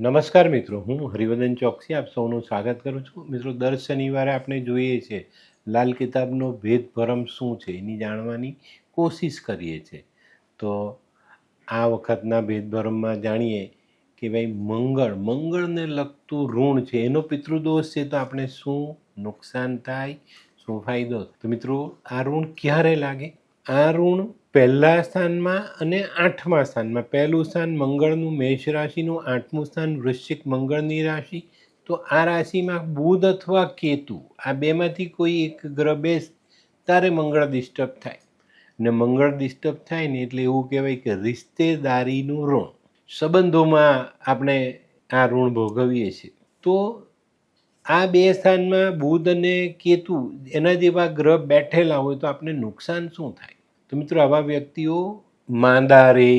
નમસ્કાર મિત્રો, હું હરિવર્ધન ચોકસી આપ સૌનું સ્વાગત કરું છું. મિત્રો, દર શનિવારે આપણે જોઈએ છીએ લાલ કિતાબનો ભેદ ભરમ શું છે એની જાણવાની કોશિશ કરીએ છીએ. તો આ વખતના ભેદ ભરમમાં જાણીએ કે ભાઈ મંગળ, મંગળને લગતું ઋણ છે, એનો પિતૃદોષ છે, તો આપણે શું નુકસાન થાય, શું ફાયદો તો મિત્રો, આ ઋણ ક્યારે લાગે? આ ઋણ પહેલા સ્થાનમાં અને આઠમા સ્થાનમાં. પહેલું સ્થાન મંગળનું મેષ રાશિનું, આઠમું સ્થાન વૃશ્ચિક મંગળની રાશિ. તો આ રાશિમાં બુધ અથવા કેતુ, આ બેમાંથી કોઈ એક ગ્રહ બેસ, તારે મંગળ ડિસ્ટર્બ થાય. ને મંગળ ડિસ્ટર્બ થાય ને એટલે એવું કહેવાય કે રિશ્તેદારીનું ઋણ. સંબંધોમાં આપણે આ ઋણ ભોગવીએ છીએ. તો આ બે સ્થાનમાં બુધ અને કેતુ, એના જેવા ગ્રહ બેઠેલા હોય તો આપણે નુકસાન શું થાય? તો મિત્રો આવા વ્યક્તિઓ માંદા રહે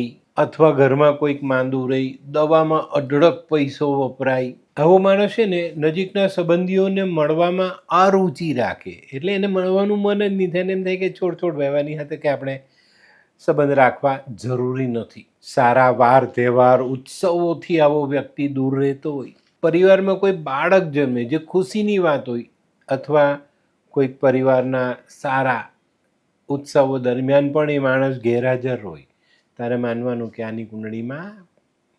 અથવા ઘરમાં કોઈક માંદું રહે દવામાં અઢળક પૈસો વપરાય, આવો માણસ છે ને નજીકના સંબંધીઓને મળવામાં અરુચિ રાખે. એટલે એને મળવાનું મન જ નહીં થાય એમ થાય કે છોડ છોડ વહેવાની સાથે કે આપણે સંબંધ રાખવા જરૂરી નથી. સારા વાર, તહેવાર, ઉત્સવોથી આવો વ્યક્તિ દૂર રહેતો હોય. પરિવારમાં કોઈ બાળક જન્મે જે ખુશીની વાત હોય અથવા કોઈક પરિવારના સારા ઉત્સવો દરમિયાન પણ એ માણસ ગેરહાજર હોય. ત્યારે માનવાનું કે આની કુંડળીમાં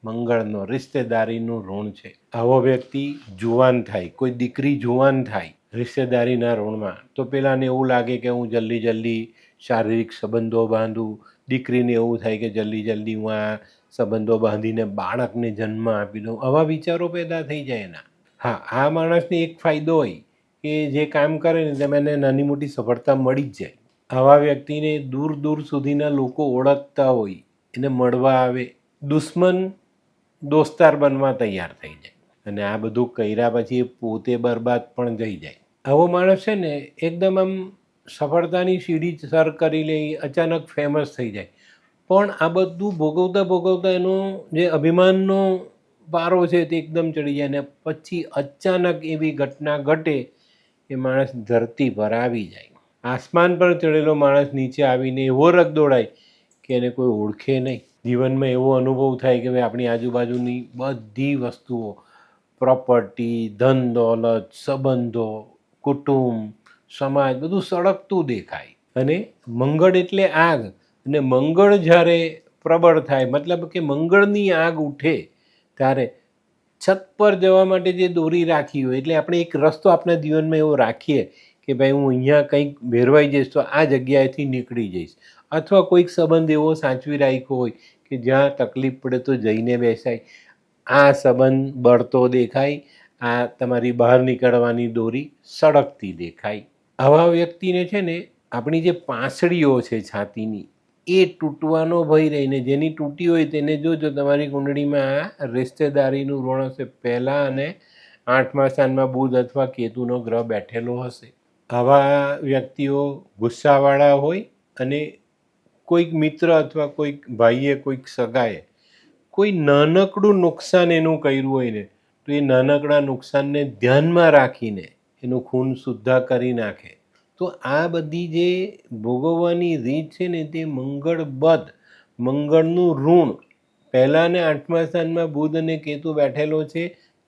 મંગળનો, રિશ્તેદારીનું ઋણ છે. આવો વ્યક્તિ જુવાન થાય, કોઈ દીકરી જુવાન થાય રિશ્તેદારીના ઋણમાં, તો પેલાને એવું લાગે કે હું જલ્દી જલ્દી શારીરિક સંબંધો બાંધું, દીકરીને એવું થાય કે જલ્દી જલ્દી હું આ સંબંધો બાંધીને બાળકને જન્મ આપી દઉં, આવા વિચારો પેદા થઈ જાય એના. હા, આ માણસને એક ફાયદો હોય કે જે કામ કરે ને તેમાં એને નાની મોટી સફળતા મળી જ જાય. આવા વ્યક્તિને દૂર દૂર સુધીના લોકો ઓળખતા હોય, એને મળવા આવે, દુશ્મન દોસ્તાર બનવા તૈયાર થઈ જાય. અને આ બધું કર્યા પછી પોતે બરબાદ પણ જઈ જાય. આવો માણસ છે ને, એકદમ આમ સફળતાની સીડી સર કરી લે, અચાનક ફેમસ થઈ જાય. પણ આ બધું ભોગવતા ભોગવતા એનો જે અભિમાનનો પારો છે તે એકદમ ચડી જાય ને પછી અચાનક એવી ઘટના ઘટે, એ માણસ ધરતી પર આવી જાય. આસમાન પર ચડેલો માણસ નીચે આવીને એવો રગ દોડાય કે એને કોઈ ઓળખે નહીં. જીવનમાં એવો અનુભવ થાય કે ભાઈ આપણી આજુબાજુની બધી વસ્તુઓ પ્રોપર્ટી ધન દોલત, સંબંધો, કુટુંબ, સમાજ, બધું સળગતું દેખાય. અને મંગળ એટલે આગ. અને મંગળ જ્યારે પ્રબળ થાય, મતલબ કે મંગળની આગ ઉઠે, ત્યારે છત પર જવા માટે જે દોરી રાખી હોય, એટલે આપણે એક રસ્તો આપણા જીવનમાં એવો રાખીએ કે ભાઈ હું અહીંયા કંઈક ભેરવાઈ જઈશ તો આ જગ્યાએથી નીકળી જઈશ. અથવા કોઈક સંબંધ એવો સાચવી રાખ્યો હોય કે જ્યાં તકલીફ પડે તો જઈને બેસાય. આ સંબંધ બળતો દેખાય, આ તમારી બહાર નીકળવાની દોરી સળગતી દેખાય. આવા વ્યક્તિને છે ને આપણી જે પાંસળીઓ છે છાતીની, એ તૂટવાનો ભય રહીને જેની તૂટી હોય તેને જોજો તમારી કુંડળીમાં આ રિશ્તેદારીનું ઋણ હશે. પહેલાં અને આઠમા સ્થાનમાં બુધ અથવા કેતુનો ગ્રહ બેઠેલો હશે. આવા વ્યક્તિઓ ગુસ્સાવાળા હોય અને કોઈક મિત્ર અથવા કોઈક ભાઈએ, કોઈક સગાએ કોઈ નાનકડું નુકસાન એનું કર્યું હોય ને, તો એ નાનકડા નુકસાનને ધ્યાનમાં રાખીને એનું ખૂન શુદ્ધા કરી નાખે. તો આ બધી જે ભોગવવાની રીત છે ને, તે મંગળ બદ મંગળનું ઋણ પહેલાં ને આઠમા સ્થાનમાં બુધ અને કેતુ બેઠેલો છે,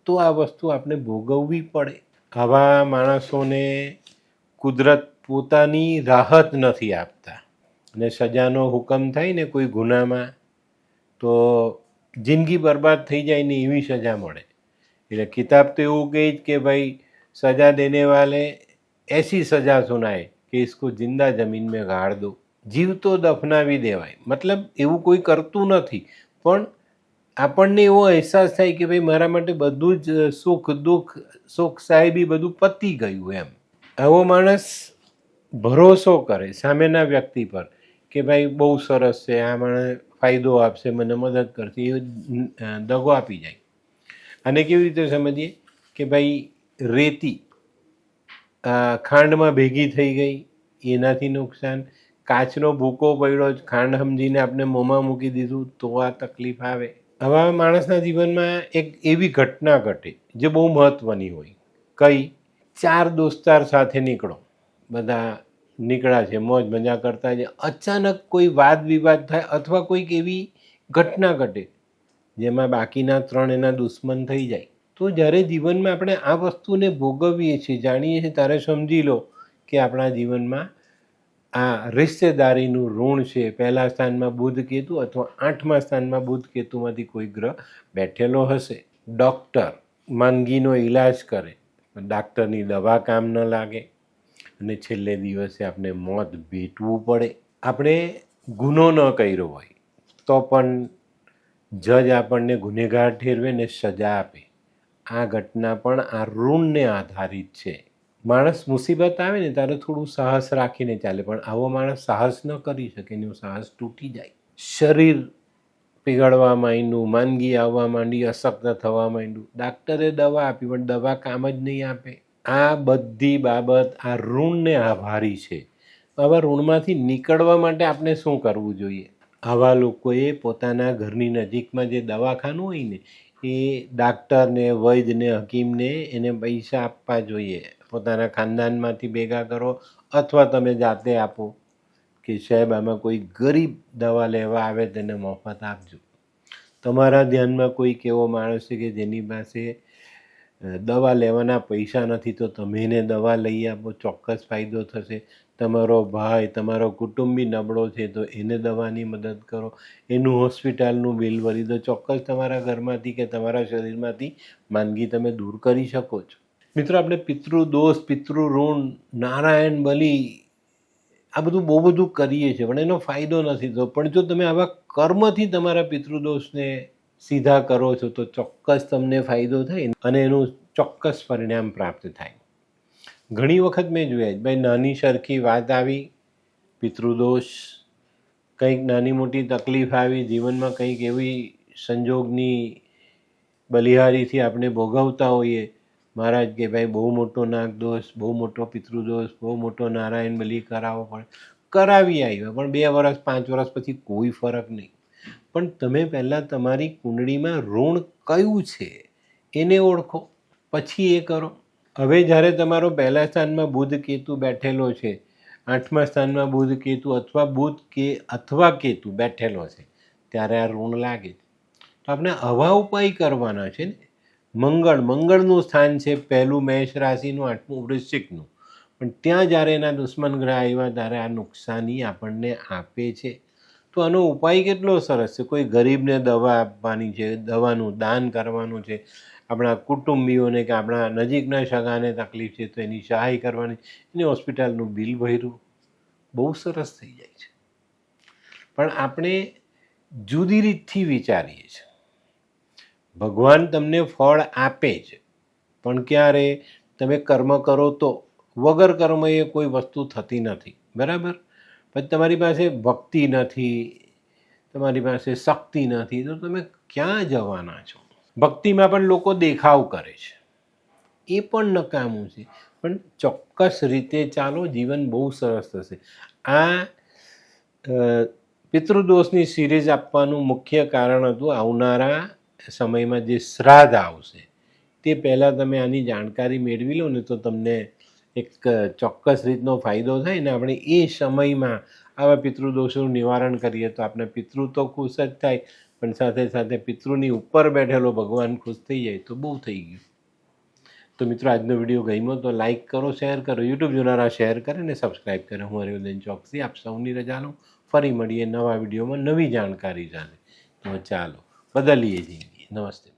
તો આ વસ્તુ આપણે ભોગવવી પડે. આવા માણસોને કુદરત પોતાની રાહત નથી આપતા અને સજાનો હુકમ થાય ને કોઈ ગુનામાં તો જિંદગી બરબાદ થઈ જાય ને એવી સજા મળે એટલે કિતાબ તો એવું કહે જ કે ભાઈ સજા દેને વાલે એસી સજા સુનાય કે इसको જિંદા જમીન મેં ગાળ દો જીવતો દફનાવી દેવાય મતલબ એવું કોઈ કરતું નથી પણ આપણને એવો અહેસાસ થાય કે ભાઈ મારા માટે બધું જ સુખ દુઃખ સુખ સાહેબી બધું પતી ગયું એમ આવો માણસ ભરોસો કરે સામેના વ્યક્તિ પર કે ભાઈ બહુ સરસ છે, આ માણસ ફાયદો આપશે, મને મદદ કરશે, એ દગો આપી જાય. અને કેવી રીતે સમજીએ કે ભાઈ રેતી ખાંડમાં ભેગી થઈ ગઈ, એનાથી નુકસાન. કાચનો ભૂકો પડ્યો, ખાંડ સમજીને આપણે મોંમાં મૂકી દીધું, તો આ તકલીફ આવે. હવે માણસના જીવનમાં એક એવી ઘટના ઘટે, જે બહુ મહત્ત્વની હોય. કઈ? ચાર દોસ્તાર સાથે નીકળો. બધા નીકળ્યા છે, મોજ મજા કરતા છે. અચાનક કોઈ વાદ વિવાદ થાય અથવા કોઈક એવી ઘટના ઘટે જેમાં બાકીના ત્રણ એના દુશ્મન થઈ જાય. તો જ્યારે જીવનમાં આપણે આ વસ્તુને ભોગવીએ છીએ, જાણીએ છીએ, ત્યારે સમજી લો કે આપણા જીવનમાં આ રિશ્તેદારીનું ઋણ છે. પહેલા સ્થાનમાં બુધ કેતુ અથવા આઠમા સ્થાનમાં બુધ કેતુમાંથી કોઈ ગ્રહ બેઠેલો હશે. ડૉક્ટર માંદગીનો ઈલાજ કરે. ડાક્ટરની દવા કામ ન લાગે. અને છેલ્લે દિવસે આપણે મોત ભેટવું પડે. આપણે ગુનો ન કર્યો હોય, તો પણ જજ આપણને ગુનેગાર ઠેરવે ને સજા આપે. આ ઘટના પણ આ ઋણને આધારિત છે. માણસ મુસીબત આવે ને ત્યારે થોડું સાહસ રાખીને ચાલે, પણ આવો માણસ સાહસ ન કરી શકે એનું સાહસ તૂટી જાય. શરીર પીગળવા માંડ્યું માંદગી આવવા માંડી, અશક્ત થવા માંડ્યું. ડાક્ટરે દવા આપી, પણ દવા કામ જ નહીં આપે. આ બધી બાબત, આ ઋણને આભારી છે. આવા ઋણમાંથી નીકળવા માટે આપણે શું કરવું જોઈએ? આવા લોકોએ પોતાના ઘરની નજીકમાં જે દવાખાનું હોય ને, એ ડાક્ટરને, વૈદ્યને, હકીમને એને પૈસા આપવા જોઈએ. પોતાના ખાનદાનમાંથી ભેગા કરો, અથવા તમે જાતે આપો. કે સાહેબ, આમાં કોઈ ગરીબ દવા લેવા આવે તેને મફત આપજો. તમારા ધ્યાનમાં કોઈક એવો માણસ છે કે જેની પાસે દવા લેવાના પૈસા નથી તો તમે એને દવા લઈ આપો, ચોક્કસ ફાયદો થશે. તમારો ભાઈ, તમારો કુટુંબી નબળો છે તો એને દવાની મદદ કરો. એનું હોસ્પિટલનું બિલ ભરી દો. ચોક્કસ તમારા ઘરમાંથી કે તમારા શરીરમાંથી માંદગી તમે દૂર કરી શકો છો. મિત્રો, આપણે પિતૃ દોષ પિતૃ ઋણ નારાયણ બલી આ બધું બહુ બધું કરીએ છીએ, પણ એનો ફાયદો નથી થતો. પણ જો તમે આવા કર્મથી તમારા પિતૃદોષને સીધા કરો છો, તો ચોક્કસ તમને ફાયદો થાય અને એનું ચોક્કસ પરિણામ પ્રાપ્ત થાય. ઘણી વખત મેં જોયા ભાઈ નાની સરખી વાત આવી, પિતૃદોષ, કંઈક નાની મોટી તકલીફ આવી, જીવનમાં કંઈક એવી સંજોગની બલિહારીથી આપણે ભોગવતા હોઈએ મહારાજ કે ભાઈ, બહુ મોટો નાગદોષ બહુ મોટો પિતૃદોષ બહુ મોટો નારાયણ બલિ કરાવવો પડે કરાવી આવ્યા પણ બે વર્ષ પાંચ વર્ષ પછી કોઈ ફરક નહીં. પણ તમે પહેલાં તમારી કુંડળીમાં ઋણ કયું છે એને ઓળખો. પછી એ કરો. હવે જ્યારે તમારો પહેલા સ્થાનમાં બુધ કેતુ બેઠેલો છે, આઠમા સ્થાનમાં બુધ કેતુ અથવા બુધ કે અથવા કેતુ બેઠેલો છે, ત્યારે આ ઋણ લાગે છે. તો આપણે હવા ઉપાય કરવાના છે ને? મંગળ, મંગળનું સ્થાન છે પહેલું મેષ રાશિનું, આઠમું વૃશ્ચિકનું. પણ ત્યાં જ્યારે એના દુશ્મન ગ્રહ આવ્યા ત્યારે આ નુકસાની આપણને આપે છે. તો આનો ઉપાય કેટલો સરસ છે? કોઈ ગરીબને દવા આપવાની છે, દવાનું, દાન કરવાનું છે, આપણા કુટુંબીઓને કે આપણા નજીકના સગાને તકલીફ છે તો એની સહાય કરવાની, એની હોસ્પિટલનું બિલ ભર્યું. બહુ સરસ થઈ જાય છે. પણ આપણે જુદી રીતથી વિચારીએ છીએ. ભગવાન તમને ફળ આપે જ પણ ક્યારે તમે કર્મ કરો તો વગર કર્મ એ કોઈ વસ્તુ થતી નથી. બરાબર? પછી તમારી પાસે ભક્તિ નથી, તમારી પાસે શક્તિ નથી, તો તમે ક્યાં જવાના છો? ભક્તિમાં પણ લોકો દેખાવ કરે છે. એ પણ નકામું છે. પણ ચોક્કસ રીતે ચાલો, જીવન બહુ સરસ થશે. આ પિતૃદોષની સિરીઝ આપવાનું મુખ્ય કારણ હતું આવનારા સમયમાં જે શ્રાદ્ધ આવશે તે પહેલાં તમે આની જાણકારી મેળવી લો ને તો તમને એક ચોક્કસ રીતનો ફાયદો થાય ને આપણે એ સમયમાં આવા પિતૃદોષોનું નિવારણ કરીએ તો આપણે પિતૃ તો ખુશ જ થાય, પણ સાથે સાથે પિતૃની ઉપર બેઠેલો ભગવાન ખુશ થઈ જાય તો બહુ થઈ ગયું. તો મિત્રો, આજનો વીડિયો ગમ્યો તો લાઇક કરો, શેર કરો, યુટ્યુબ જોનારા શેર કરે ને સબસ્ક્રાઈબ કરે. હું હરિવદન ચોકસી, આપ સૌની રજા લઉં. ફરી મળીએ નવા વિડીયોમાં નવી જાણકારી સાથે. તો ચાલો, બદલીએ જઈએ નમસ્તે